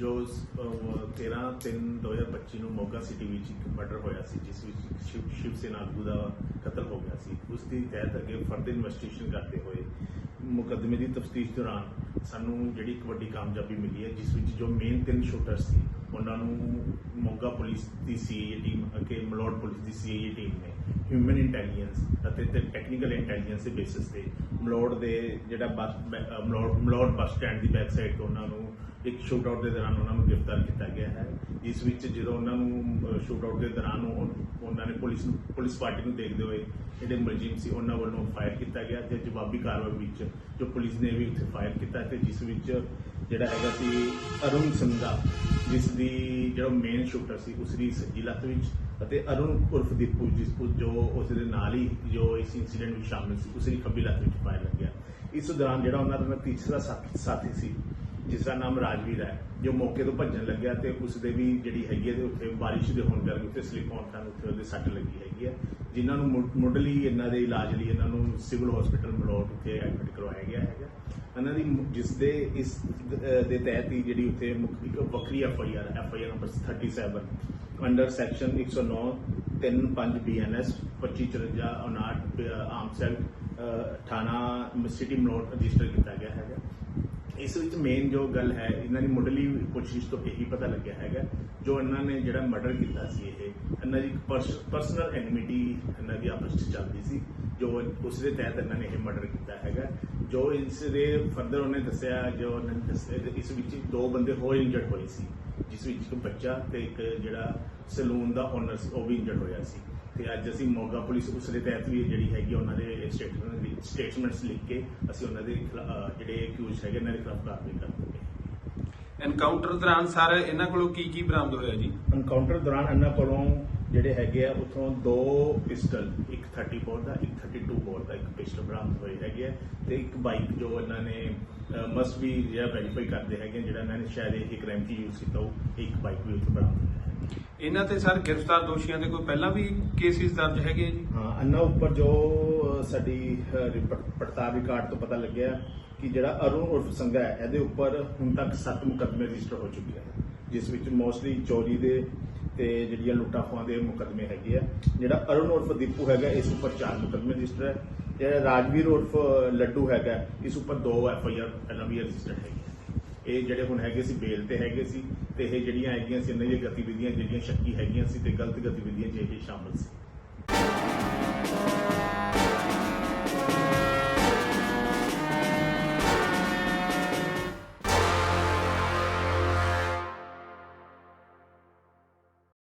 ਜੋ 13 3 2025 ਨੂੰ ਮੋਗਾ ਸਿਟੀ ਵਿੱਚ ਇੱਕ ਮਰਡਰ ਹੋਇਆ ਸੀ ਜਿਸ ਵਿੱਚ ਸ਼ਿਵ ਸ਼ਿਵ ਸੈਨਾ ਆਗੂ ਦਾ ਕਤਲ ਹੋ ਗਿਆ ਸੀ। ਉਸ ਦੀ ਤਹਿਤ ਅੱਗੇ ਫਰਦਰ ਇਨਵੈਸਟੀਗੇਸ਼ਨ ਕਰਦੇ ਹੋਏ ਮੁਕੱਦਮੇ ਦੀ ਤਫਤੀਸ਼ ਦੌਰਾਨ ਸਾਨੂੰ ਜਿਹੜੀ ਇੱਕ ਵੱਡੀ ਕਾਮਯਾਬੀ ਮਿਲੀ ਹੈ ਜਿਸ ਵਿੱਚ ਜੋ ਮੇਨ ਤਿੰਨ ਸ਼ੂਟਰ ਸੀ ਉਹਨਾਂ ਨੂੰ ਮੋਗਾ ਪੁਲਿਸ ਦੀ ਸੀਆਈਏ ਟੀਮ ਅਤੇ ਮਲੋਟ ਪੁਲਿਸ ਦੀ ਸੀਆਈਏ ਟੀਮ ਨੇ ਹਿਊਮਨ ਇੰਟੈਲੀਜੈਂਸ ਅਤੇ ਤੇ ਟੈਕਨੀਕਲ ਇੰਟੈਲੀਜੈਂਸ ਦੇ ਬੇਸਿਸ ਤੇ ਮਲੋਟ ਦੇ ਜਿਹੜਾ ਬੱਸ ਬੈ- ਅ, ਮਲੋਟ ਬੱਸ ਸਟੈਂਡ ਦੀ ਬੈਕ ਤੋਂ ਉਹਨਾਂ ਨੂੰ ਇੱਕ ਸ਼ੂਟ ਆਊਟ ਦੇ ਦੌਰਾਨ ਉਹਨਾਂ ਨੂੰ ਗ੍ਰਿਫਤਾਰ ਕੀਤਾ ਗਿਆ ਹੈ। ਜਿਸ ਵਿੱਚ ਜਦੋਂ ਉਹਨਾਂ ਨੂੰ ਸ਼ੂਟ ਆਊਟ ਦੇ ਦੌਰਾਨ ਉਹ- ਉਹਨਾਂ ਨੇ ਪੁਲਿਸ ਨੂੰ, ਪੁਲਿਸ ਪਾਰਟੀ ਨੂੰ ਦੇਖਦੇ ਹੋਏ ਜਿਹੜੇ ਮੁਲਜ਼ਮ ਸੀ ਉਹਨਾਂ ਵੱਲੋਂ ਫਾਇਰ ਕੀਤਾ ਗਿਆ ਤੇ ਜਵਾਬੀ ਕਾਰਵਾਈ ਵਿੱਚ ਜੋ ਪੁਲਿਸ ਨੇ ਵੀ ਉੱਥੇ ਫਾਇਰ ਕੀਤਾ ਤੇ ਜਿਸ ਵਿੱਚ ਜਿਹੜਾ ਹੈਗਾ ਸੀ ਅਰੁਣ ਸੰਧਾ, ਜਿਸ ਦੀ ਜਿਹੜਾ ਮੇਨ ਸ਼ੂਟਰ ਸੀ ਉਸ ਦੀ ਸੱਜੀ ਲੱਤ ਵਿੱਚ ਅਤੇ ਅਰੁਣ ਉਰਫ ਦੀਪੂ, ਜਿਸ ਜੋ ਉਸ ਦੇ ਨਾਲ ਹੀ ਜੋ ਇਸ ਇਨਸੀਡੈਂਟ ਵਿੱਚ ਸ਼ਾਮਿਲ ਸੀ ਉਸ ਦੀ ਖੱਬੀ ਲੱਤ ਵਿੱਚ ਫਾਇਰ ਲੱਗਿਆ। ਇਸ ਦੌਰਾਨ ਜਿਹੜਾ ਉਹਨਾਂ ਦਾ ਤੀਸਰਾ ਸਾਥੀ ਸੀ ਜਿਸ ਦਾ ਨਾਮ ਰਾਜਵੀਰ ਹੈ ਜੋ ਮੌਕੇ ਤੋਂ ਭੱਜਣ ਲੱਗਿਆ ਤੇ ਉਸ ਦੇ ਵੀ ਜਿਹੜੀ ਹੈਗੀ ਹੈ ਤੇ ਉੱਥੇ ਬਾਰਿਸ਼ ਦੇ ਹੋਣ ਕਰਕੇ ਉੱਥੇ ਸਲਿੱਪ ਹੋਣ ਕਾਰਨ ਉੱਥੇ ਉਹਦੇ ਸੱਟ ਲੱਗੀ ਹੈਗੀ ਹੈ ਜਿਨ੍ਹਾਂ ਨੂੰ ਮੁੱਢ- ਮੁੱਢਲੀ ਇਹਨਾਂ ਦੇ ਇਲਾਜ ਲਈ ਇਹਨਾਂ ਨੂੰ ਸਿਵਲ ਹਸਪੀਟਲ ਮਲੋਟ ਉੱਥੇ ਐਡਮਿਟ ਕਰਵਾਇਆ ਗਿਆ ਹੈਗਾ। ਇਹਨਾਂ ਦੀ ਮੁ- ਜਿਸ ਦੇ ਇਸ ਅਹ, ਦੇ ਤਹਿਤ ਹੀ ਜਿਹੜੀ ਉੱਥੇ ਮੁੱਖ- ਇੱਕ ਵੱਖਰੀ F I R F I R number 37 under section 109 35 BNS 2554 59 ਆਮ ਸੈਲ ਥਾਣਾ ਸਿਟੀ ਮਲੋਟ ਰਜਿਸਟਰ ਕੀਤਾ ਗਿਆ ਹੈਗਾ। ਇਸ ਵਿੱਚ ਮੇਨ ਜੋ ਗੱਲ ਹੈ, ਇਹਨਾਂ ਦੀ ਮੁੱਢਲੀ ਕੋਸ਼ਿਸ਼ ਤੋਂ ਇਹੀ ਪਤਾ ਲੱਗਿਆ ਹੈਗਾ, ਜੋ ਇਹਨਾਂ ਨੇ ਜਿਹੜਾ ਮਰਡਰ ਕੀਤਾ ਸੀ ਇਹ, ਇਹਨਾਂ ਦੀ ਪਰਸਨਲ ਐਨਿਮਿਟੀ ਇਹਨਾਂ ਦੀ ਆਪਸ ਵਿੱਚ ਚੱਲਦੀ ਸੀ, ਜੋ ਉਸ ਦੇ ਤਹਿਤ ਇਹਨਾਂ ਨੇ ਇਹ ਮਰਡਰ ਕੀਤਾ ਹੈਗਾ। ਜੋ ਇਸ ਦੇ ਫਰਦਰ ਉਹਨੇ ਦੱਸਿਆ, ਜੋ ਉਹਨੇ ਦੱਸਿਆ ਇਸ ਵਿੱਚ ਦੋ ਬੰਦੇ ਹੋਰ ਇੰਜਰਡ ਹੋਏ ਸੀ, ਜਿਸ ਵਿੱਚ ਇੱਕ ਬੱਚਾ ਤੇ ਇੱਕ ਜਿਹੜਾ ਸਲੂਨ ਦਾ ਓਨਰ ਸੀ ਉਹ ਵੀ ਇੰਜਰਡ ਹੋਇਆ ਸੀ। ਤੇ ਅੱਜ ਅਸੀਂ ਮੋਗਾ ਪੁਲਿਸ ਉਸ ਦੇ ਤਹਿਤ ਵੀ ਜਿਹੜੀ ਹੈਗੀ ਉਹਨਾਂ ਦੇ ਸਟੇਟਮੈਂਟ ਸਟੇਟਮੈਂਟਸ ਲਿਖ ਕੇ ਅਸੀਂ ਉਹਨਾਂ ਦੇ ਖਿਲਾ- ਜਿਹੜੇ ਅਕਿਊਜ਼ ਹੈਗੇ ਇਹਨਾਂ ਦੇ ਖਿਲਾਫ ਕਾਰਵਾਈ ਕਰਾਂਗੇ ਐਨਕਾਊਂਟਰ ਦੌਰਾਨ ਸਰ ਇਹਨਾਂ ਕੋਲੋਂ ਕੀ ਕੀ ਬਰਾਮਦ ਹੋਇਆ ਜੀ? ਐਨਕਾਊਂਟਰ ਦੌਰਾਨ ਇਹਨਾਂ ਕੋਲੋਂ ਜਿਹੜੇ ਹੈਗੇ ਆ ਉਥੋਂ ਦੋ ਪਿਸਟਲ ਇੱਕ 30 ਬੋਰ ਦਾ ਇੱਕ 32 ਬੋਰ ਦਾ ਇੱਕ ਪਿਸਟਲ ਬਰਾਮਦ ਹੋਏ ਹੈਗੇ ਆ ਤੇ ਇੱਕ ਬਾਈਕ ਜੋ ਇਹਨਾਂ ਨੇ ਮਸਟ ਵੀ ਜਿਹੜਾ ਵੈਰੀਫਾਈ ਕਰਦੇ ਹੈਗੇ ਆ, ਜਿਹੜਾ ਇਹਨਾਂ ਨੇ ਸ਼ਾਇਦ ਇਹ ਕ੍ਰਾਈਮ 'ਚ ਯੂਜ਼ ਕੀਤਾ ਉਹ ਇੱਕ ਬਾਈਕ ਵੀ ਉੱਥੇ ਬਰਾਮਦ ਹੋਈ ਹੈ। ਇਹਨਾਂ ਤੇ ਸਰ ਗ੍ਰਿਫਤਾਰ ਦੋਸ਼ੀਆਂ ਦੇ ਕੋਈ ਪਹਿਲਾਂ ਵੀ ਕੇਸਿਸ ਦਰਜ ਹੈਗੇ ਆ ਜੀ? ਹਾਂ ਅੰਨਾ ਉੱਪਰ ਜੋ ਅ, ਸਾਡੀ ਅ, ਪੜਤਾਲ ਰਿਕਾਰਡ ਤੋਂ ਪਤਾ ਲੱਗਿਆ ਕਿ ਜਿਹੜਾ ਅਰੁਣ ਉਰਫ ਸੰਘਾ ਹੈ ਇਹਦੇ ਉੱਪਰ ਹੁਣ ਤੱਕ 7 ਮੁਕੱਦਮੇ ਰਜਿਸਟਰ ਹੋ ਚੁੱਕੇ ਹਨ ਜਿਸ ਵਿੱਚ ਮੋਸਟਲੀ ਚੋਰੀ ਦੇ ਤੇ ਜਿਹੜੀਆਂ ਲੁੱਟਾਂ ਖੋਹਾਂ ਦੇ ਮੁਕੱਦਮੇ ਹੈਗੇ ਆ। ਜਿਹੜਾ ਅਰੁਣ ਉਰਫ ਦੀਪੂ ਹੈਗਾ ਇਸ ਉੱਪਰ 4 ਮੁਕੱਦਮੇ ਰਜਿਸਟਰ ਹੈ ਜਿਹੜਾ ਰਾਜਵੀਰ ਉਰਫ ਲੱਡੂ ਹੈਗਾ ਇਸ ਉੱਪਰ 2 ਐਫ ਆਈ ਆਰ ਪਹਿਲਾਂ ਵੀ ਰਜਿਸਟਰ ਹੈਗੇ ਆ। ਇਹ ਜਿਹੜੇ ਹੁਣ ਹੈਗੇ ਸੀ ਬੇਲ ਤੇ ਹੈਗੇ ਸੀ ਤੇ ਇਹ ਜਿਹੜੀਆਂ ਹੈਗੀਆਂ ਸੀ, ਇਹਨਾਂ ਦੀਆਂ ਗਤੀਵਿਧੀਆਂ ਜਿਹੜੀਆਂ ਸ਼ੱਕੀ ਹੈਗੀਆਂ ਸੀ ਤੇ ਗਲਤ ਗਤੀਵਿਧੀਆਂ 'ਚ ਇਹ ਸ਼ਾਮਲ ਸੀ।